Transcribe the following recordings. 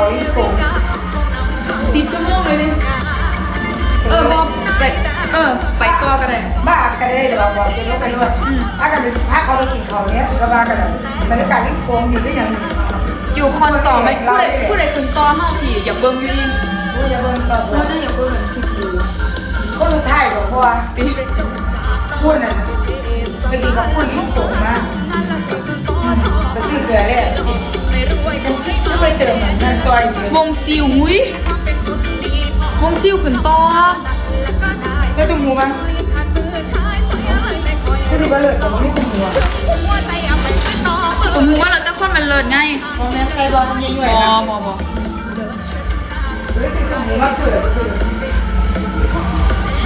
กินเขาที่โป่ง10ชั่วโมงเลยดิเออบอกไปเออ ไปต่อกันเลยบ้ากันได้หรือเปล่าบอกกินแล้วกันด้วยถ้ากันเป็นพักเขาไปกินเขาเนี้ยก็บ้ากันเลยบรรยากาศที่โป่งอยู่ที่อย่างอยู่คอนต่อไหมผู้ใดผู้ใดขึ้นต่อเฮาพี่อย่าเบิ่งอยู่ดิกูจะเบิ่งต่อเฮาได้อย่าเบิ่งคลิปดูก็รู้ไทยบอกว่าปีพูดน่ะไปกินกับพูดที่โป่งมากไปที่เกลือเลย ไม่ไปเจอเหมือนนั่นซอยอยู่วงซิวหุ้ยวงซิวขึ้นต่อก็ตุ้มหูมั้งก็ดูว่าเลิศแต่ไม่ตุ้มหัวตุ้มหัวเราแต่คนมันเลิศไงตรงนั้นใครรอทำยังไงบอนะบอบอหรือติดตุ้มหูมากเกิดคือ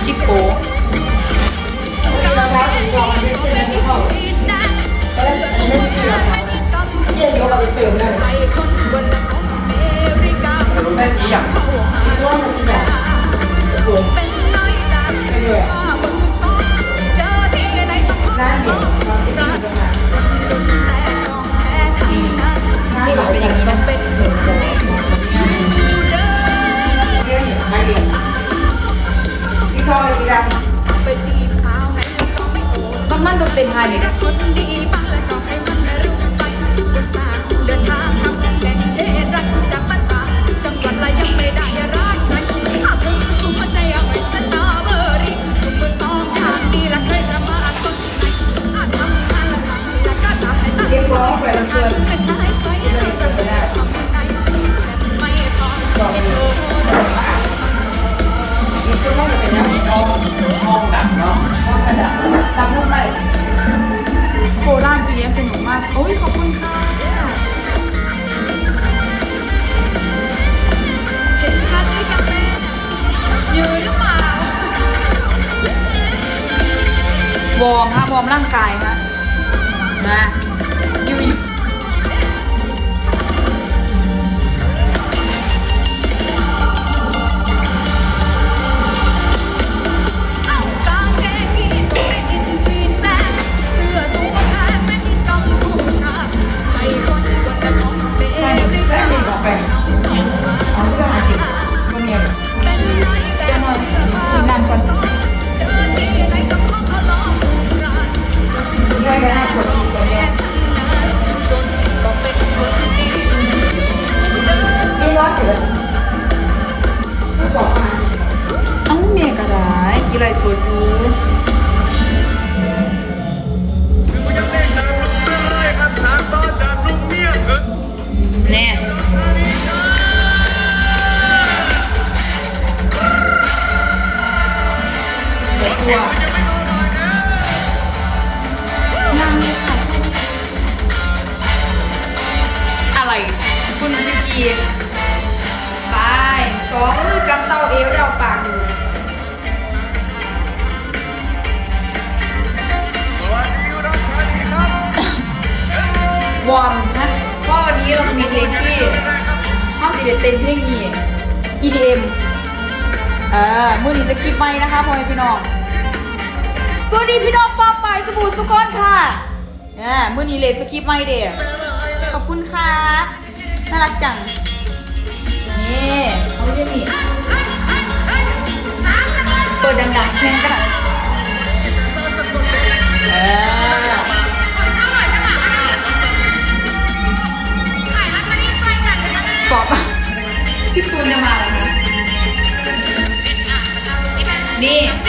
จิโกเราท้าถึงรอมันไม่ใช่แล้วไม่เข้าแล้วไม่ได้เชื่อ กี่อย่างว่ามันกี่อย่างรวเรื่อยๆน่าเห็นความที่ดีตรงนั้นน่าหายอย่างต้องเป็นเห วอร์มฮะวอร์มร่างกายฮะมา กลุงเมียเกิดแน่ตัวนั่งเลยค่ะใช่อะไรคุณพิกีไปสองมือกำเต้าเอวเราปากอยู่ อร์มนะเพราะวันนี้เราจะมีเพลงที่ห้องสิเด็ดเต้นเพลงนี้ EDM เออมือนี้จะคลิปไหมนะคะพ่อแม่พี่น้อง สวัสดีพี่น้องปอปายสบู่สุกอนค่ะเนี่ยมือนี้เลสคริปไหมเด้อขอบคุณครับน่ารักจัง นี่เอาเรื่องนี้เปิดดดังๆแข่งกันอะเออ ปอบอะพี่ตูนจะมาแล้วนะนี่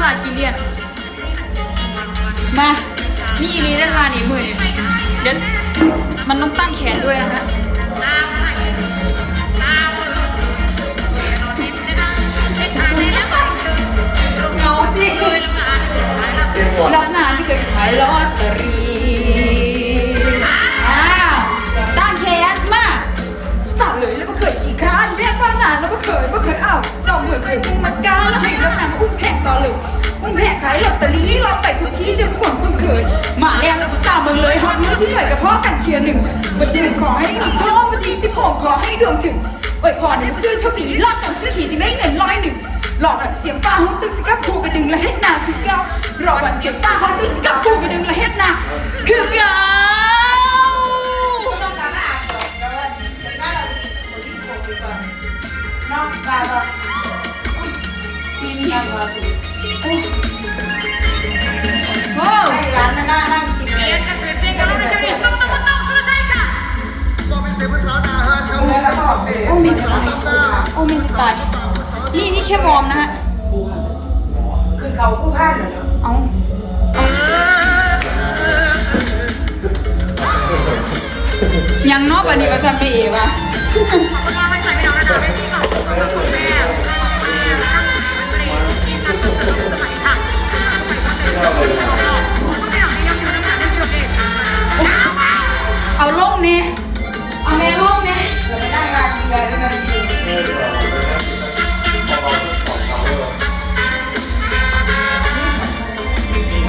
ครับโคตรอากิเลียน มามีอีลีได้ทานี่มือนี่เดี๋ยวมันต้องตั้งแขนด้วยนะฮะเมืองนอนนิ่มนะคะเฮ็ดทางในแล้วก็เชิญตรงเงาดิเคยละงานหลายรักแล้วงานที่เคยขายลอตเตอรี่ ค้านเรียกว่างานแล้วก็เคยว่าเคยเอาสองมือเคยพุ่งมาก้าแล้วให้รับนำอุ้มแพงต่อเลยอุ้มแพงขายลอตเตอรี่ราไปทุกที่จนขวงคุณเคยมาแล้วแล้วก็สาวมึงเลยฮอตมือที่เคยกับพ่อกันเชียร์หนึ่งวันที่หนึ่งขอให้มีโชควันที่สิบหกขอให้ดวงถึงอวยพรให้ซื้อโชคดีรอบจากซื้อผีที่ได้เงินร้อยหนึ่งหลอกกับเสียงฟ้าห้องตึกสกับผูกระดึงและเฮ็ดนาคือเก้ารอกับเสียงฟ้าห้องตึกสกับผูกระดึงและเฮ็ดนาคือเก้า นอกตาแบบมีเงินมาสิโอ้ให้ร้านนั่งนั่งกินเรียนกันเป็นเพลงกันแล้วนะเจ้านี่ส่งตะวันตกสุรชัยค่ะแล้วก็โอ้มีสไตล์โอ้มีสไตล์นี่นี่แค่วอร์มนะฮะ คือเขาผู้พ่าเหรอเอายังนอกวันนี้ก็จะพี่เอวะ ขอบคุณมากไม่ใส่ไม่เอาแล้วนะแม่ ที่ขอคุณแม่ม่ทั้งเพลงกินทั้งสนุกสมัยค่ะไปพักในโลกของเราไม่หลังยังอยู่น้ำหนักได้เชื่อเองเอาลงนี่ยเอาแม่ลงเนี่ยเราไมได้งานดีเลยงานดี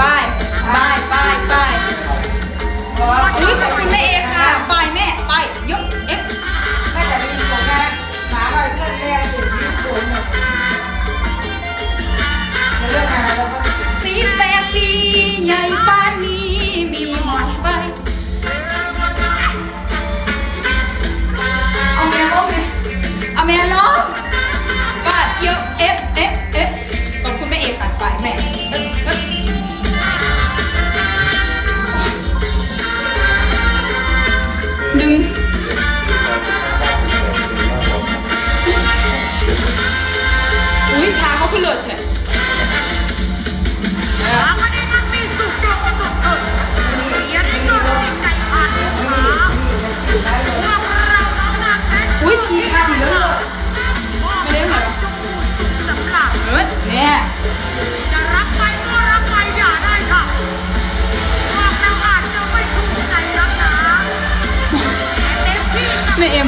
บายบายบายบายอุ้ยขอบคุณแม่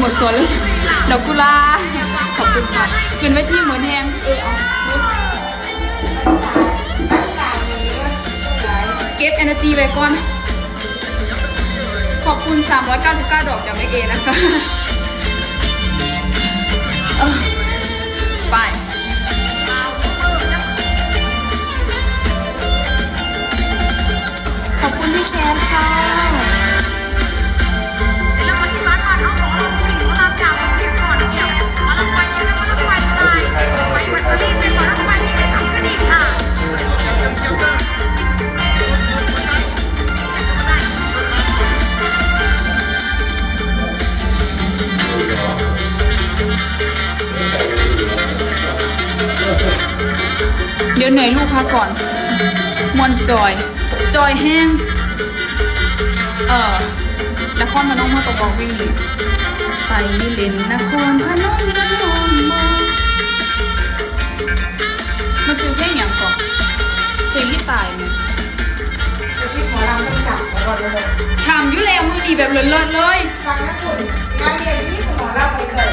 หมดสวนเลยดอกกุหลาบขอบคุณค่ะกินไว้ที่เหมือนแหงเออเอาเก็บ energy ไว้ก่อน ขอบคุณ 399 ดอกจากแม่เอนะคะไปขอบคุณพี่แคทค่ะ เหนื่อยลูกพักก่อนมวนจอย จอยแห้ง เอ่อนครพนมมาตกบอกวิ่งหนีไปเล่นนครพนมพนมมาซื้อเพลงอย่างก่อนเพลงที่ตายเนี่ยที่หมอลำต้องจับแล้วก็เลยชามยุแล้วมือดีแบบเลิศเลยทางนั้นคุณงานเรียนที่หมอลำไปเลย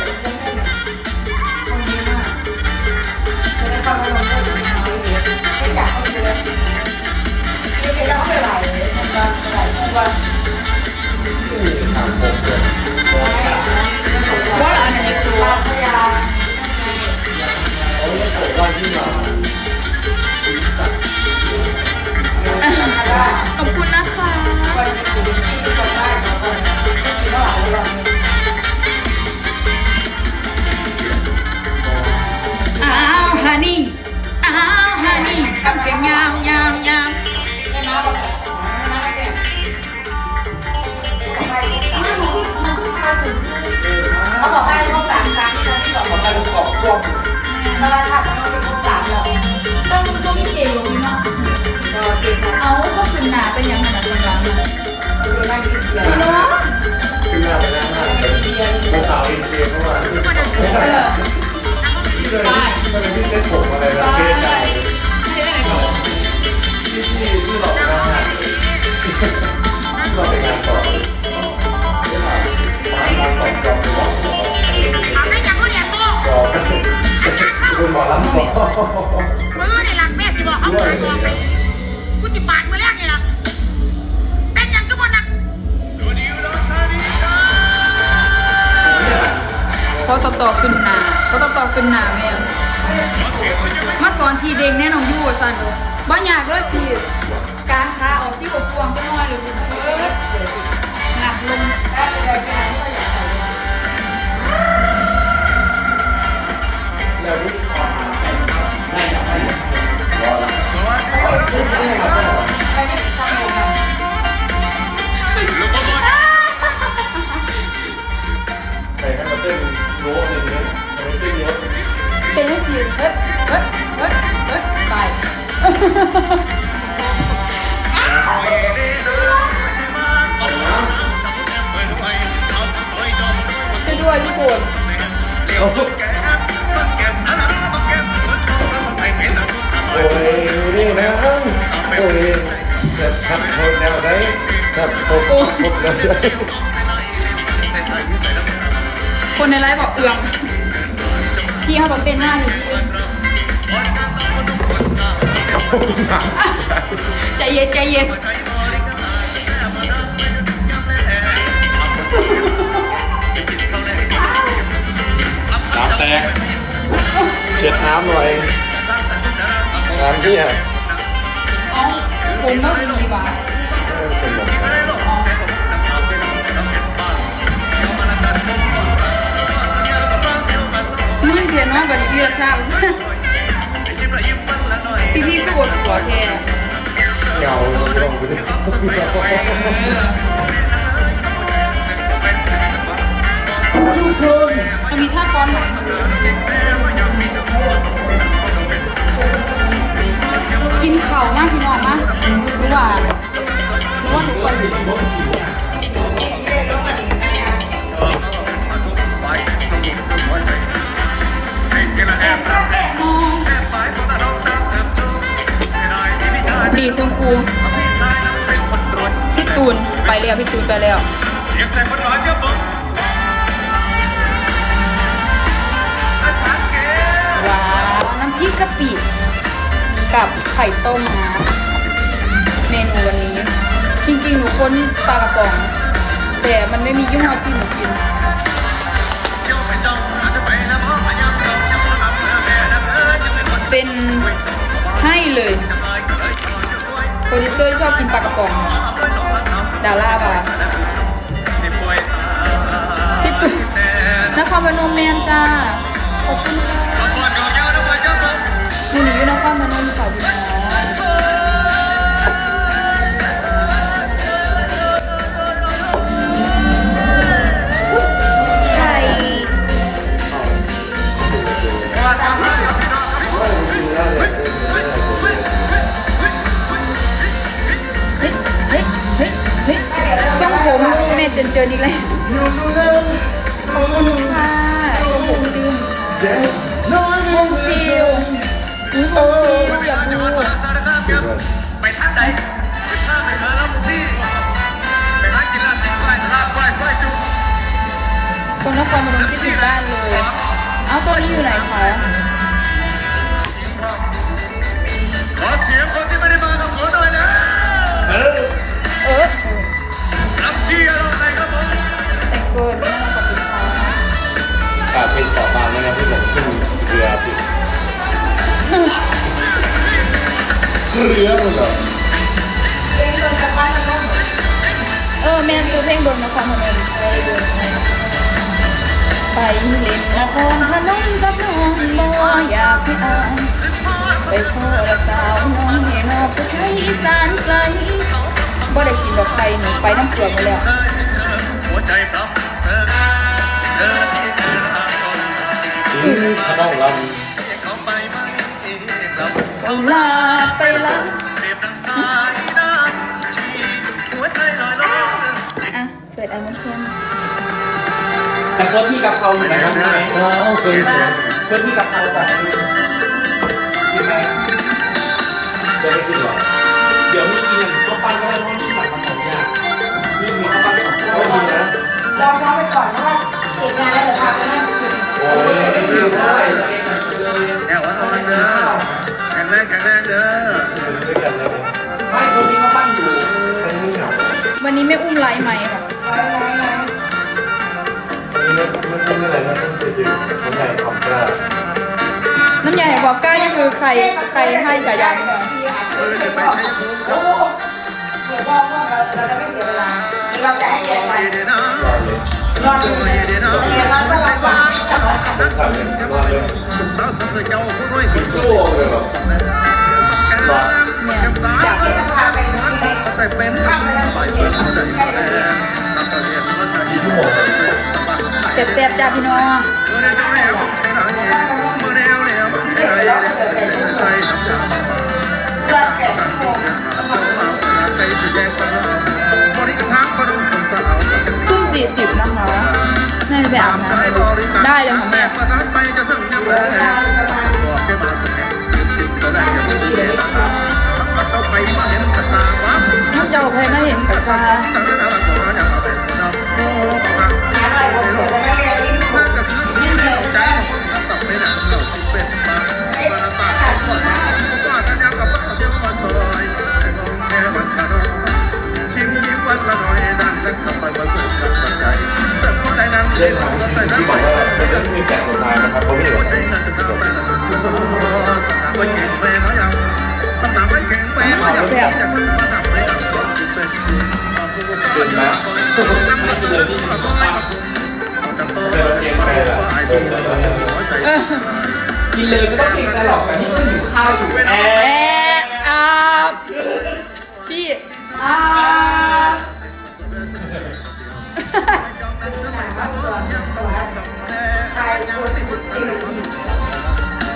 เออไมันเป็นที่เซ็ตผมอะไรนะเซ็ตใจไม่ได้ไหนก่อนที่ที่ที่หลอกหน้านที่หลอกงานต่อที่หลอกมามาต่จอมบกถามได้ยังว่าเนี่ยตัวบอกกันคุณหมอลำบอกมือในหลักแม่สิบอกเขาไปบอกไป เขาต่อต่อขึ้นหนาเขาต่อต่อขึ้นหนาแม่มาสอนพี่เด็กแน่นอนยู่สันบ้านอยากเลยพี่กางขาออกซี่อบพวงก็น้อยหรือเออหนักลงได้ไปได้ไปก็อยากใส่แล้ว โน้ตหนึ่งนะมาเต้นเยอะเต้นให้สิเฮ้ยเฮ้ยเฮ้ยเฮ้ยไปช่วยด้วยญี่ปุ่นโอ้ยนี่นะโอ้ยจะทับคนแนวไหนทับคนแนวไหน คนในไลฟ์บอกเอือมพี่เขาต้องเต้นหน้าอยู่ใจเย็นใจเย็นน้ำแตกเช็ดน้ำหน่อยน้ำที่อะเอ้าผมไม่ดีว่ะ มื่เทียนเนาบันี้พี่ละทราพี่พี่ก็อดหัวแทนเงาลองไปดิมันมีท่าฟ้อนไหกินเข่ามากพี่น้องมากรู้ว่ารู้ว่าทุกคน ดีทั้งครูพี่ตูนไปแล้วพี่ตูนไปแล้วว้าวน้ำพริกกะปิกับไข่ต้มนะเมนูวันนี้ จริงๆ หนูคนปลากระป๋อง แต่มันไม่มียี่ห้อที่หนูกินเป็นให้เลย โปรดิวเซอร์ที่ชอบกินปลากระป๋องดาราป่ะพี่ตุ้ยนครพนมแมนจ้าขอบคุณค่ะหนูหนีอยู่นครพนมค่ะ เจออีกแล้วขอบคุณค่ะกระผมชื่นวงซิลอุ๊ยวงซิลอย่าพูดสารภาพครับไปทางไหนสิบห้าไปเธอลำซีไปหากินลาบกินควายสลาบควายซอยจุคนนครพนมคิดถึงบ้านเลย เอาตัวนี้อยู่ไหนคะขอเสียงคนที่ไม่ได้มากับผมหน่อยนะเออล แต่งตัวแบบนี้ขอบคุณค่ะกาเป็นต่อบางนะครับที่ผมขึ้นเรือสิดเรือหมดเหรอเออแม่ซื้อเพลงเบิร์นนครพนมไปเล่นนครพนมกับน้องบ่อยากให้อายไปขอละสาวน้องให้นอกผู้ไทยอีสานไกลบ่ได้กินดอกไข่หนูไปน้ำเกลือมาแล้ว ใจพร้ำเธอเธอที่เธอรักอืมขนมลเขาไปม่เองครับเอาลาไปละเปรียบดังสายน้ำที่หัวใจลอยลอยอะเปิดอันมันเชื่มแต่เพื่อนพี่กับเขาอยู่ไหนครับพี่เขาเคยเพื่อนพี่กับเขาแบบกินไหมจะได้กินหรอเดี๋ยวมีกินอย่างข้าวปั้นก็ได้เพราะที่สั่งมาสองอย่างนี่มีข้าวปั้นสองอย่างก็ดีน ลองน้องไปก่อนเพราะว่าเสร็จงานแล้วเดี๋ยวพาไปนั่งกินโอ้ยได้กินได้เลยแก้ววันอ่อนเด้อแข็งแรงแข็งแรงเด้อด้วยกันเลยไม่คนนี้ข้าปั้นอยู่วันนี้ไม่อุ้มไลฟ์ไหมค่ะไว้ไว้ไว้อันนี้ไม่ไม่ใช่อะไรนะต้องไปดื่มคนใหญ่ความกล้าน้ำยาแห่งความกล้านี่คือใครใครให้ฉายาไหมคะเออจะไปใช้คุ้มโอ้โหเดี๋ยวบอกว่าเราเราจะไม่เสียเวลาเราจะให้แจกไป เด้อนะรอเลยรอดูไปเด้อนะเรียนรับว่าเราหวังนักชมกันไปสาวสาวเจ้าผู้น้อยคนชั่วโมงเลยเหรอกับสาวใส่เป็นตั้งไปเป็นใจแรงตั้งแต่เรียนก็บจ้าพี่น้อง 40 นะคะแม่จะไบน้ได้เลยค่ะแม่น้ำเจ้าเพลงน่าเห็นกับตา เล่นสที่ไตล์นั้นที่ไปบอกว่าจะมีแจกสุดท้ายนะครับเพราะไม่เหลือใจนั้นจะนำไปสู่สนามไปเก่งแฟนเขายังสนามไปเก่งแฟนเขายังจะขึ้นมาทำให้เราสิเป็นเอาผู้ก็จะมาก่อนนั่งมาเจอที่เขาต้องให้มาคุมสองจับโตว่าไอ้ที่เราหัวใจเออกินเลยไม่ต้องเก่งตลอดแต่ที่ต้อยู่ข้าวอยู่แอแอร์อาบพี่อา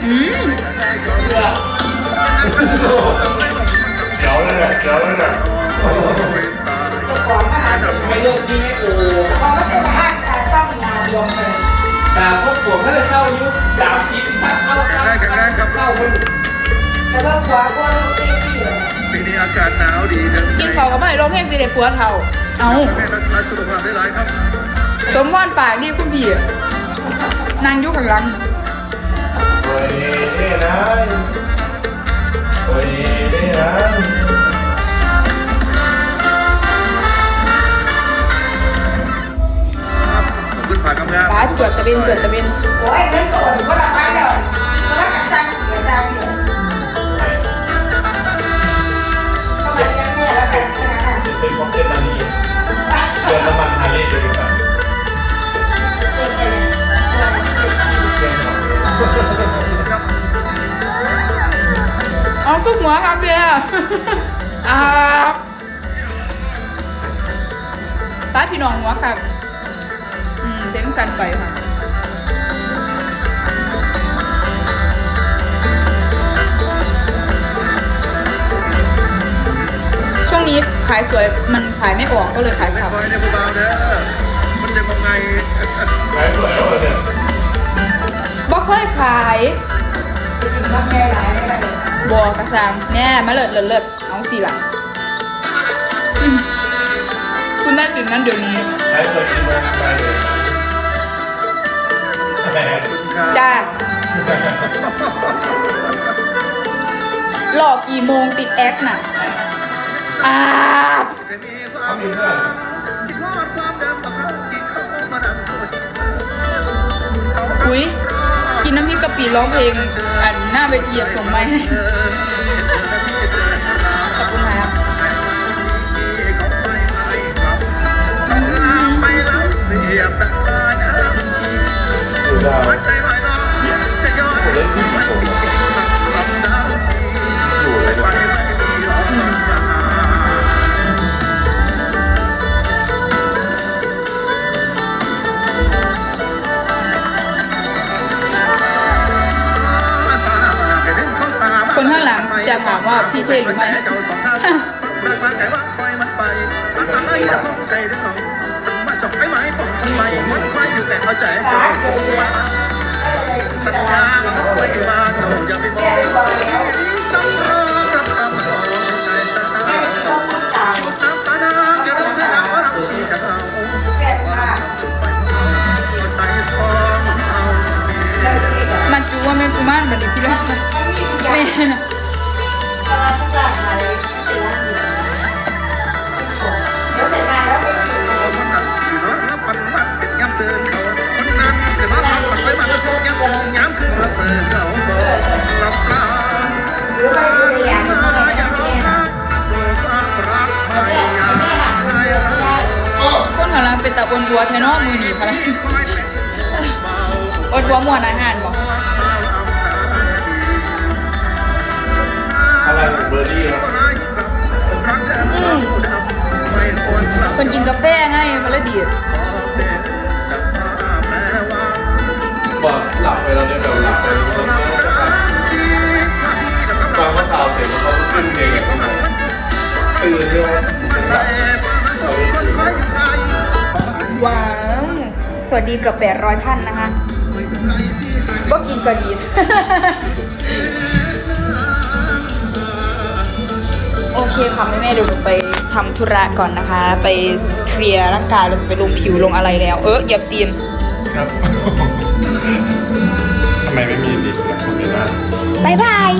อืมเสียวเลยอะเสียวเลยอะเจ้าของก็หาเด็กไม่เลิกยิงไม่โอ้พอก็จะมาห้างการต้องงานรวมเลยแต่พวกผมถ้าจะเข้ายุคดาบคิดถ้าเข้าเข้าเข้าไม่แต่ว่าขวาก็ต้องต้นที่เลยปีนี้อากาศหนาวดีเดินกินเขาก็ไม่ร้องเพลงสิเด็ปัวเท่า เอาแม่รักษาสุขภาได้หลยครับสมพรปากนี่คุณพี่ นางอยุข้างหลังโอ้ยนี่นะโอ้ยนี่นะขึ้นผ่ากำงานป้าจวดตะเบนจวดตะเบนโอ้ยนั่นก็อ่อนก็ อ๋อก็หัวครับเบียร์อาบป้าพี่น้องหัวครับอืมเต็มกันไปค่ะช่วงนี้ขายสวยมันขายไม่ออกก็เลยขายไม่กลับคอยในผู้บ่าวเด้อมันจะมองไงขายสวยแล้วเนี่ยบ่ค่อยขายจะกินข้าวแม่ร้ายได้ไหม บัวกระซังแน่มาเลิศเลิศเลิศเอาสิล่ะอืมคุณได้ถึงนั้นเดี๋ยวนี้ขายสวยกินมาไปเลยแหมจ้าหลอกกี่โมงติดแอคน่ะอ้าบจะมีความรักที่ทอดความเดิมของเขาที่เขามาดังตัวที่เธอเขาอุ้ยกิ น้ำพริกกะปิร้องเพลงอันหน้าเวทีส่งมาให้ขอบคุณค่ะ ว่า งเป็นตาอ้วนบัวแทนอกมือหนีพะนะคอยเป็นเบาอ้วนบัวมวนอาหารบอกสาวอำนาจอะไรของเบอร์ดี้ครับรักรักแอบเราดำไม่ควรกลับคนกินกาแฟไงมันเลยดีดบอกหลับไปแล้วเนี่ยแบบหลับไปแล้วฟังว่าข่าวเสร็จแล้วเขาก็ขึ้นเองตื่นใช่ไหมหลับ ว้าว สวัสดีกับ800ท่านนะคะก็กินก็ดีดโอเคค่ะแม่แม่ๆเดี๋ยวหนูไปทำธุระก่อนนะคะ ไปเคลียร์ร่างกายเราจะไปลงผิวลงอะไรแล้ว เอออย่าตีนครับทำไมไม่มีลิฟต์ล่ะคุณไม่ได้บายบาย